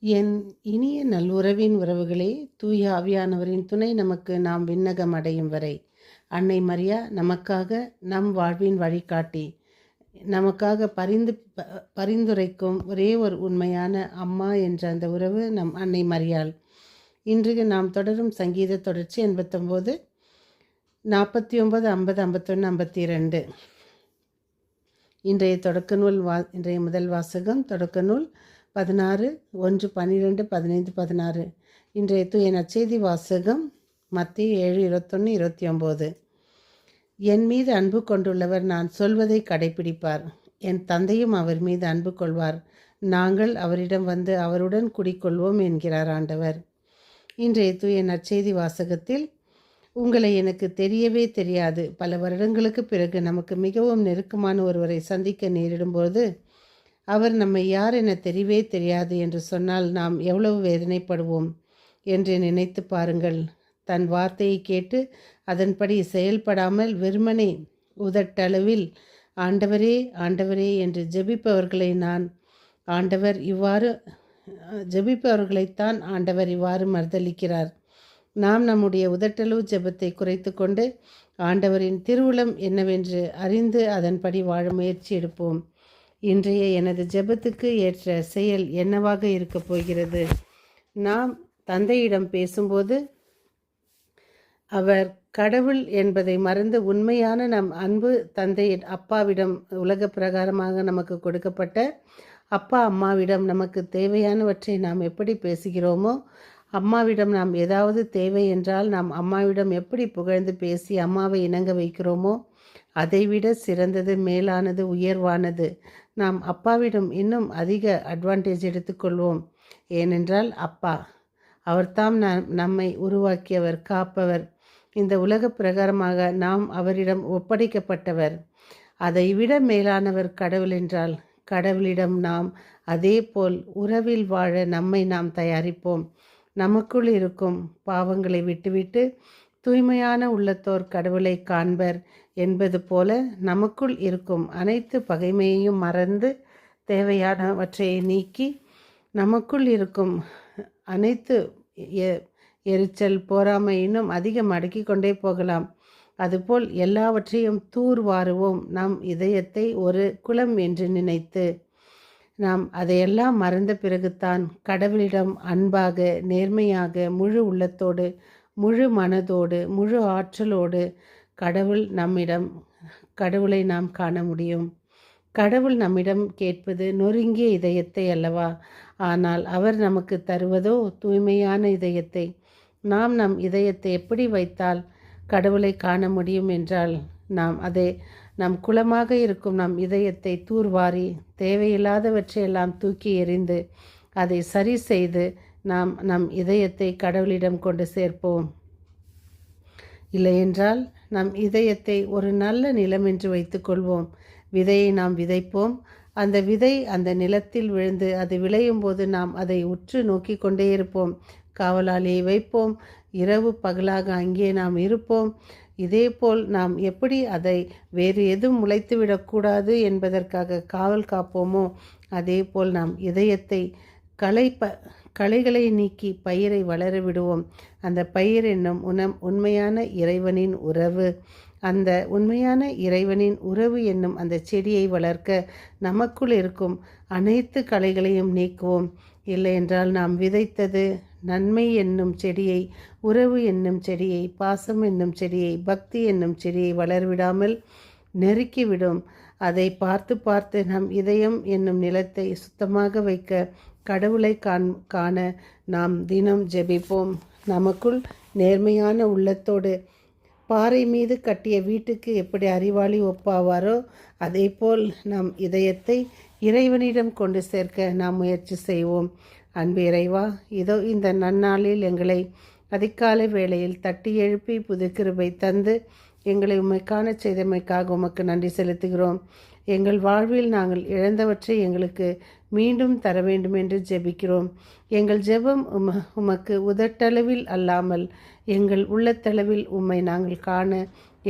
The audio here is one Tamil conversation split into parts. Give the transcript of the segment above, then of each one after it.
என் இனிய நல்லுறவின் உறவுகளே தூய ஆவியானவரின் துணை நமக்கு நாம் விண்ணகம் அடையும் வரை. அன்னை மரியா நமக்காக நம் வாழ்வின் வழிகாட்டி. நமக்காக பரிந்து ப- பரிந்துரைக்கும் ஒரே ஒரு உண்மையான அம்மா என்ற அந்த உறவு நம் அன்னை மரியாள். இன்றைக்கு நாம் தொடரும் சங்கீத தொடர்ச்சி எண்பத்தொம்போது நாற்பத்தி ஒம்பது ஐம்பது ஐம்பத்தொன்று ஐம்பத்தி ரெண்டு இன்றைய தொடக்க நூல் வா இன்றைய முதல் வாசகம் தொடக்க நூல் பதினாறு ஒன்று பன்னிரெண்டு பதினைந்து பதினாறு. இன்றைய தூய நற்செய்தி வாசகம் மத்திய ஏழு இருபத்தொன்று இருபத்தி ஒம்பது என் மீது அன்பு கொண்டுள்ளவர் நான் சொல்வதை கடைப்பிடிப்பார் என் தந்தையும் அவர் மீது அன்பு கொள்வார். நாங்கள் அவரிடம் வந்து அவருடன் குடிக்கொள்வோம் என்கிறார் ஆண்டவர். இன்றைய தூய நற்செய்தி வாசகத்தில் உங்களை எனக்கு தெரியவே தெரியாது. பல வருடங்களுக்கு பிறகு நமக்கு மிகவும் நெருக்கமான ஒருவரை சந்திக்க நேரிடும்போது அவர் நம்மை யார் என தெரியவே தெரியாது என்று சொன்னால் நாம் எவ்வளவு வேதனைப்படுவோம் என்று நினைத்து பாருங்கள். தன் வார்த்தையை கேட்டு அதன்படி செயல்படாமல் வெறுமனே உதட்டளவில் ஆண்டவரே ஆண்டவரே என்று ஜெபிப்பவர்களை நான் ஆண்டவர் இவ்வாறு ஜெபிப்பவர்களைத்தான் ஆண்டவர் இவ்வாறு மறுதளிக்கிறார் நாம் நம்முடைய உதட்டளவு ஜெபத்தை குறைத்து கொண்டு ஆண்டவரின் திருவுளம் என்னவென்று அறிந்து அதன்படி வாழ முயற்சி எடுப்போம். இன்றைய எனது ஜெபத்துக்கு ஏற்ற செயல் என்னவாக இருக்கப் போகிறது? நாம் தந்தையிடம் பேசும்போது அவர் கடவுள் என்பதை மறந்து உண்மையான நம் அன்பு தந்தை அப்பாவிடம் உலக பிரகாரமாக நமக்கு கொடுக்கப்பட்ட அப்பா அம்மாவிடம் நமக்கு தேவையானவற்றை நாம் எப்படி பேசுகிறோமோ அம்மாவிடம் நாம் ஏதாவது தேவை என்றால் நாம் அம்மாவிடம் எப்படி புகழ்ந்து பேசி அம்மாவை இணங்க வைக்கிறோமோ அதைவிட சிறந்தது மேலானது உயர்வானது. நாம் அப்பாவிடம் இன்னும் அதிக அட்வான்டேஜ் எடுத்துக்கொள்வோம். ஏனென்றால் அப்பா அவர்தாம் நம் நம்மை உருவாக்கியவர் காப்பவர். இந்த உலக பிரகாரமாக நாம் அவரிடம் ஒப்படைக்கப்பட்டவர். அதைவிட மேலானவர் கடவுள் என்றால் கடவுளிடம் நாம் அதேபோல் உறவில் வாழ நம்மை நாம் தயாரிப்போம். நமக்குள் இருக்கும் பாவங்களை விட்டுவிட்டு தூய்மையான உள்ளத்தோர் கடவுளை காண்பர் என்பது போல நமக்குள் இருக்கும் அனைத்து பகைமையையும் மறந்து தேவையானவற்றை நீக்கி நமக்குள் இருக்கும் அனைத்து எரிச்சல் போராமை இன்னும் அதிகம் அடுக்கி கொண்டே போகலாம். அதுபோல் எல்லாவற்றையும் தூர்வாருவோம் நம் இதயத்தை ஒரு குளம் என்று நினைத்து. நாம் அதையெல்லாம் மறந்த பிறகுதான் கடவுளிடம் அன்பாக நேர்மையாக முழு உள்ளத்தோடு முழு மனதோடு முழு ஆற்றலோடு கடவுள் நம்மிடம் கடவுளை நாம் காண முடியும். கடவுள் நம்மிடம் கேட்பது நொறுங்கிய இதயத்தை அல்லவா? ஆனால் அவர் நமக்கு தருவதோ தூய்மையான இதயத்தை. நாம் நம் இதயத்தை எப்படி வைத்தால் கடவுளை காண முடியும் என்றால் நாம் அதை நம் குலமாக இருக்கும் நம் இதயத்தை தூர்வாரி தேவையில்லாதவற்றையெல்லாம் தூக்கி எறிந்து அதை சரி செய்து நாம் நம் இதயத்தை கடவுளிடம் கொண்டு சேர்ப்போம். இல்லையென்றால் நம் இதயத்தை ஒரு நல்ல நிலம் என்று வைத்துக்கொள்வோம் விதையை நாம் விதைப்போம். அந்த விதை அந்த நிலத்தில் விழுந்து அது விளையும் போது நாம் அதை உற்று நோக்கி கொண்டே இருப்போம். காவலாளியை வைப்போம். இரவு பகலாக அங்கே நாம் இருப்போம். இதேபோல் நாம் எப்படி அதை வேறு எதுவும் முளைத்து விடக்கூடாது என்பதற்காக காவல் காப்போமோ? அதேபோல் நாம் இதயத்தை களைப்ப ப களைகளை நீக்கி பயிரை வளர விடுவோம் அந்த பயிர் என்னும் உணம் உண்மையான இறைவனின் உறவு. அந்த உண்மையான இறைவனின் உறவு என்னும் அந்த செடியை வளர்க்க நமக்குள் இருக்கும் அனைத்து களைகளையும் நீக்குவோம். இல்லையென்றால் நாம் விதைத்தது நன்மை என்னும் செடியை உறவு என்னும் செடியை பாசம் என்னும் செடியை பக்தி என்னும் செடியை வளர்விடாமல் நெருக்கிவிடும். அதை பார்த்து பார்த்து நம் இதயம் என்னும் நிலத்தை சுத்தமாக வைக்க கடவுளை காண் காண நாம் தினம் ஜெபிப்போம். நமக்குள் நேர்மையான உள்ளத்தோடு பாறை மீது கட்டிய வீட்டுக்கு எப்படி அறிவாளி ஒப்பாவாரோ அதேபோல் நம் இதயத்தை இறைவனிடம் கொண்டு சேர்க்க நாம் முயற்சி செய்வோம். அன்பு இறைவா இதோ இந்த நன்னாளில் எங்களை அதிகாலை வேளையில் தட்டி எழுப்பி புது கிருபை தந்து எங்களை உம்மை செய்தமைக்காக உமக்கு நன்றி செலுத்துகிறோம். எங்கள் வாழ்வில் நாங்கள் இழந்தவற்றை எங்களுக்கு மீண்டும் தர வேண்டும் என்று ஜெபிக்கிறோம். எங்கள் ஜெபம் உம உமக்கு உதட்டளவில் அல்லாமல் எங்கள் உள்ளத்தளவில் உம்மை நாங்கள் காண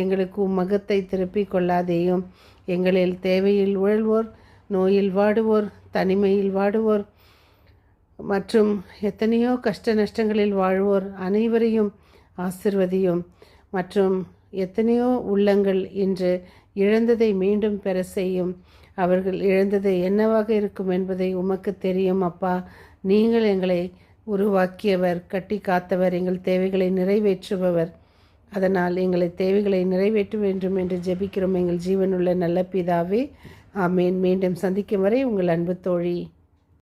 எங்களுக்கு உம் மகத்தை திருப்பிக் கொள்ளாதேயும். எங்களில் தேவையில் உழல்வோர் நோயில் வாடுவோர் தனிமையில் வாடுவோர் மற்றும் எத்தனையோ கஷ்ட நஷ்டங்களில் வாழ்வோர் அனைவரையும் ஆசிர்வதியும் மற்றும் எத்தனையோ உள்ளங்கள் இன்று இழந்ததை மீண்டும் பெற செய்யும். அவர்கள் இழந்தது என்னவாக இருக்கும் என்பதை உமக்கு தெரியும் அப்பா. நீங்கள் எங்களை உருவாக்கியவர் கட்டி காத்தவர் எங்கள் தேவைகளை நிறைவேற்றுபவர். அதனால் எங்களை தேவைகளை நிறைவேற்ற வேண்டும் என்று ஜெபிக்கிறோம். எங்கள் ஜீவனுள்ள நல்ல பிதாவே. ஆமேன். மீண்டும் சந்திக்கும் வரை உங்கள் அன்பு தோழி.